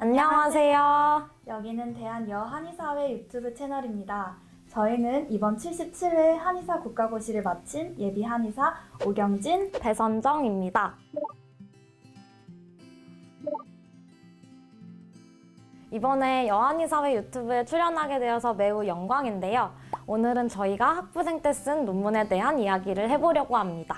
안녕하세요. 여기는 대한 여 한의사회 유튜브 채널입니다. 저희는 이번 77회 한의사 국가고시를 마친 예비 한의사 오경진, 배선정입니다. 이번에 여한이 사회 유튜브에 출연하게 되어서 매우 영광인데요. 오늘은 저희가 학부생 때 쓴 논문에 대한 이야기를 해보려고 합니다.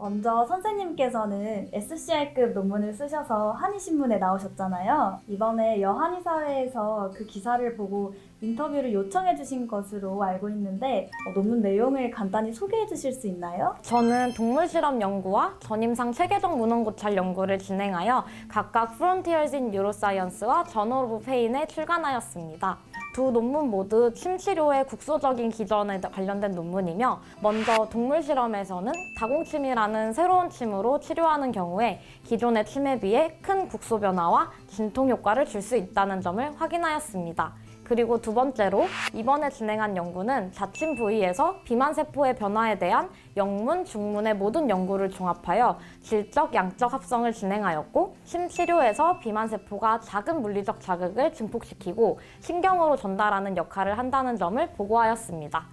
먼저 선생님께서는 SCI급 논문을 쓰셔서 한의신문에 나오셨잖아요. 이번에 여한의사회에서 그 기사를 보고 인터뷰를 요청해 주신 것으로 알고 있는데 어, 논문 내용을 간단히 소개해 주실 수 있나요? 저는 동물 실험 연구와 전임상 체계적 문헌 고찰 연구를 진행하여 각각 Frontiers in Neuroscience와 Journal of Pain에 출간하였습니다. 두 논문 모두 침 치료의 국소적인 기전에 관련된 논문이며 먼저 동물 실험에서는 다공침이라는 새로운 침으로 치료하는 경우에 기존의 침에 비해 큰 국소 변화와 진통 효과를 줄 수 있다는 점을 확인하였습니다. 그리고 두 번째로 이번에 진행한 연구는 자침 부위에서 비만 세포의 변화에 대한 영문, 중문의 모든 연구를 종합하여 질적, 양적 합성을 진행하였고 심치료에서 비만 세포가 작은 물리적 자극을 증폭시키고 신경으로 전달하는 역할을 한다는 점을 보고하였습니다.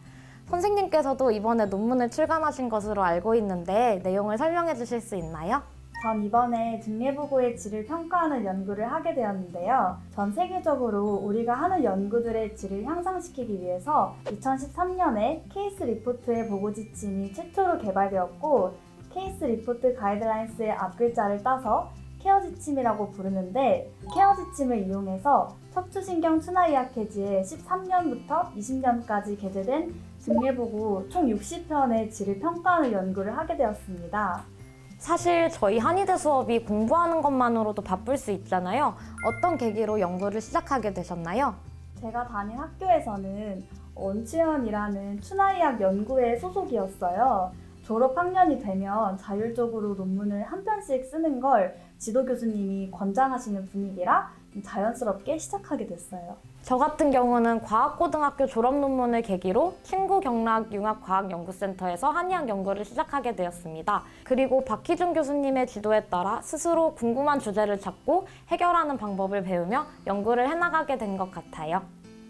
선생님께서도 이번에 논문을 출간하신 것으로 알고 있는데 내용을 설명해 주실 수 있나요? 전 이번에 등예보고의 질을 평가하는 연구를 하게 되었는데요. 전 세계적으로 우리가 하는 연구들의 질을 향상시키기 위해서 2013년에 케이스 리포트의 보고 지침이 최초로 개발되었고 케이스 리포트 가이드라인스의 앞글자를 따서 케어 지침이라고 부르는데 케어 지침을 이용해서 척추신경 순화의학회지에 13년부터 20년까지 게재된 등예보고 총 60편의 질을 평가하는 연구를 하게 되었습니다. 사실 저희 한의대 수업이 공부하는 것만으로도 바쁠 수 있잖아요. 어떤 계기로 연구를 시작하게 되셨나요? 제가 다닌 학교에서는 원치현이라는 추나의학 연구회 소속이었어요. 졸업 학년이 되면 자율적으로 논문을 한 편씩 쓰는 걸 지도 교수님이 권장하시는 분위기라 자연스럽게 시작하게 됐어요. 저 같은 경우는 과학고등학교 졸업 논문을 계기로 친구 경락 융합과학연구센터에서 한의학 연구를 시작하게 되었습니다. 그리고 박희준 교수님의 지도에 따라 스스로 궁금한 주제를 찾고 해결하는 방법을 배우며 연구를 해나가게 된 것 같아요.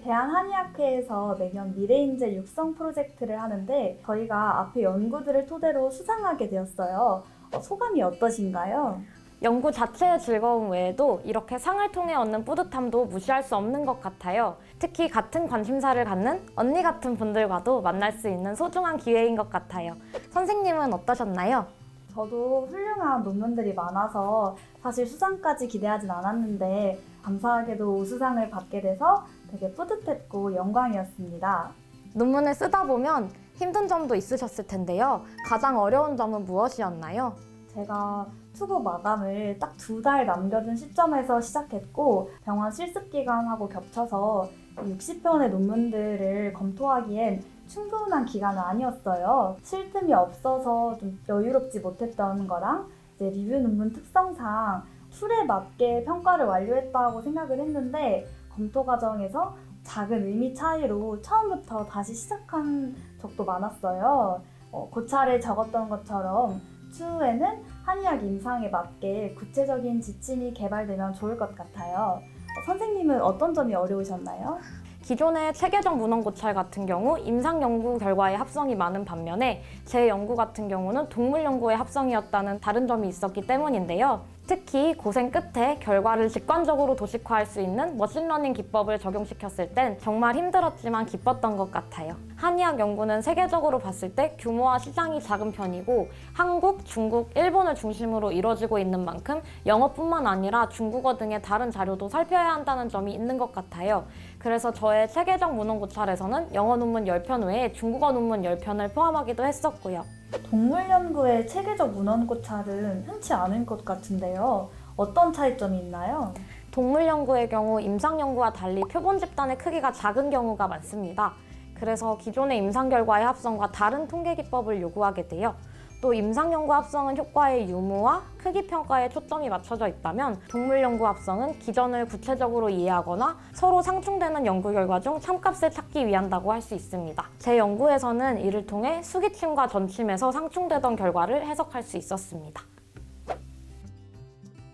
대한한의학회에서 매년 미래인재 육성 프로젝트를 하는데 저희가 앞에 연구들을 토대로 수상하게 되었어요. 어, 소감이 어떠신가요? 연구 자체의 즐거움 외에도 이렇게 상을 통해 얻는 뿌듯함도 무시할 수 없는 것 같아요. 특히 같은 관심사를 갖는 언니 같은 분들과도 만날 수 있는 소중한 기회인 것 같아요. 선생님은 어떠셨나요? 저도 훌륭한 논문들이 많아서 사실 수상까지 기대하진 않았는데 감사하게도 우수상을 받게 돼서 되게 뿌듯했고 영광이었습니다. 논문을 쓰다 보면 힘든 점도 있으셨을 텐데요. 가장 어려운 점은 무엇이었나요? 제가 투고 마감을 딱 두 달 남겨둔 시점에서 시작했고 병원 실습 기간하고 겹쳐서 60편의 논문들을 검토하기엔 충분한 기간은 아니었어요. 쉴 틈이 없어서 좀 여유롭지 못했던 거랑 이제 리뷰 논문 특성상 툴에 맞게 평가를 완료했다고 생각을 했는데 검토 과정에서 작은 의미 차이로 처음부터 다시 시작한 적도 많았어요. 어, 고찰에 적었던 것처럼 추후에는 한의학 임상에 맞게 구체적인 지침이 개발되면 좋을 것 같아요. 어, 선생님은 어떤 점이 어려우셨나요? 기존의 체계적 문헌 고찰 같은 경우 임상 연구 결과의 합성이 많은 반면에 제 연구 같은 경우는 동물 연구의 합성이었다는 다른 점이 있었기 때문인데요. 특히 고생 끝에 결과를 직관적으로 도식화할 수 있는 머신러닝 기법을 적용시켰을 땐 정말 힘들었지만 기뻤던 것 같아요. 한의학 연구는 세계적으로 봤을 때 규모와 시장이 작은 편이고 한국, 중국, 일본을 중심으로 이루어지고 있는 만큼 영어뿐만 아니라 중국어 등의 다른 자료도 살펴야 한다는 점이 있는 것 같아요. 그래서 저의 체계적 문헌 고찰에서는 영어 논문 10편 외에 중국어 논문 10편을 포함하기도 했었고요. 동물 연구의 체계적 문헌 고찰은 흔치 않은 것 같은데요. 어떤 차이점이 있나요? 동물 연구의 경우 임상 연구와 달리 표본 집단의 크기가 작은 경우가 많습니다. 그래서 기존의 임상 결과의 합성과 다른 통계 기법을 요구하게 돼요. 또 임상 연구 합성은 효과의 유무와 크기 평가에 초점이 맞춰져 있다면 동물 연구 합성은 기전을 구체적으로 이해하거나 서로 상충되는 연구 결과 중 참값을 찾기 위한다고 할 수 있습니다. 제 연구에서는 이를 통해 수기침과 전침에서 상충되던 결과를 해석할 수 있었습니다.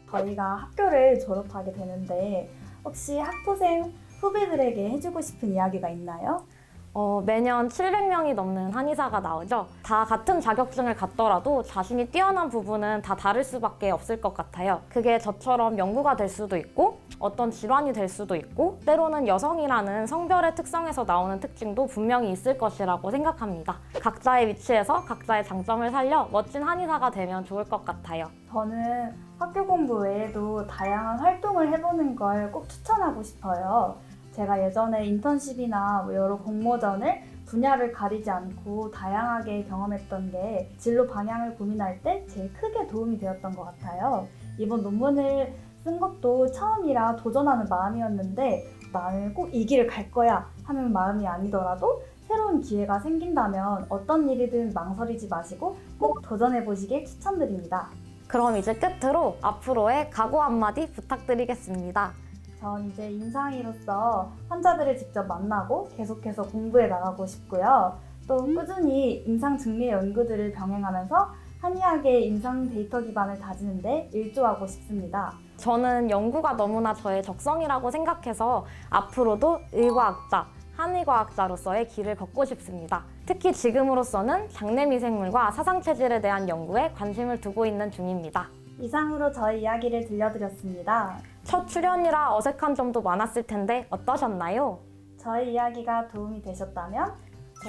저희가 학교를 졸업하게 되는데 혹시 학부생 후배들에게 해주고 싶은 이야기가 있나요? 어, 매년 700명이 넘는 한의사가 나오죠. 다 같은 자격증을 갖더라도 자신이 뛰어난 부분은 다 다를 수밖에 없을 것 같아요. 그게 저처럼 연구가 될 수도 있고 어떤 질환이 될 수도 있고 때로는 여성이라는 성별의 특성에서 나오는 특징도 분명히 있을 것이라고 생각합니다. 각자의 위치에서 각자의 장점을 살려 멋진 한의사가 되면 좋을 것 같아요. 저는 학교 공부 외에도 다양한 활동을 해보는 걸 꼭 추천하고 싶어요. 제가 예전에 인턴십이나 뭐 여러 공모전을 분야를 가리지 않고 다양하게 경험했던 게 진로 방향을 고민할 때 제일 크게 도움이 되었던 것 같아요. 이번 논문을 쓴 것도 처음이라 도전하는 마음이었는데 나는 꼭 이 길을 갈 거야 하는 마음이 아니더라도 새로운 기회가 생긴다면 어떤 일이든 망설이지 마시고 꼭 도전해 보시길 추천드립니다. 그럼 이제 끝으로 앞으로의 각오 한마디 부탁드리겠습니다. 전 이제 임상의로서 환자들을 직접 만나고 계속해서 공부해 나가고 싶고요. 또 꾸준히 임상 증리 연구들을 병행하면서 한의학의 임상 데이터 기반을 다지는데 일조하고 싶습니다. 저는 연구가 너무나 저의 적성이라고 생각해서 앞으로도 의과학자, 한의과학자로서의 길을 걷고 싶습니다. 특히 지금으로서는 장내 미생물과 사상체질에 대한 연구에 관심을 두고 있는 중입니다. 이상으로 저희 이야기를 들려드렸습니다. 첫 출연이라 어색한 점도 많았을 텐데 어떠셨나요? 저희 이야기가 도움이 되셨다면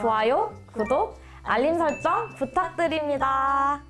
좋아요, 구독, 알림 설정 부탁드립니다.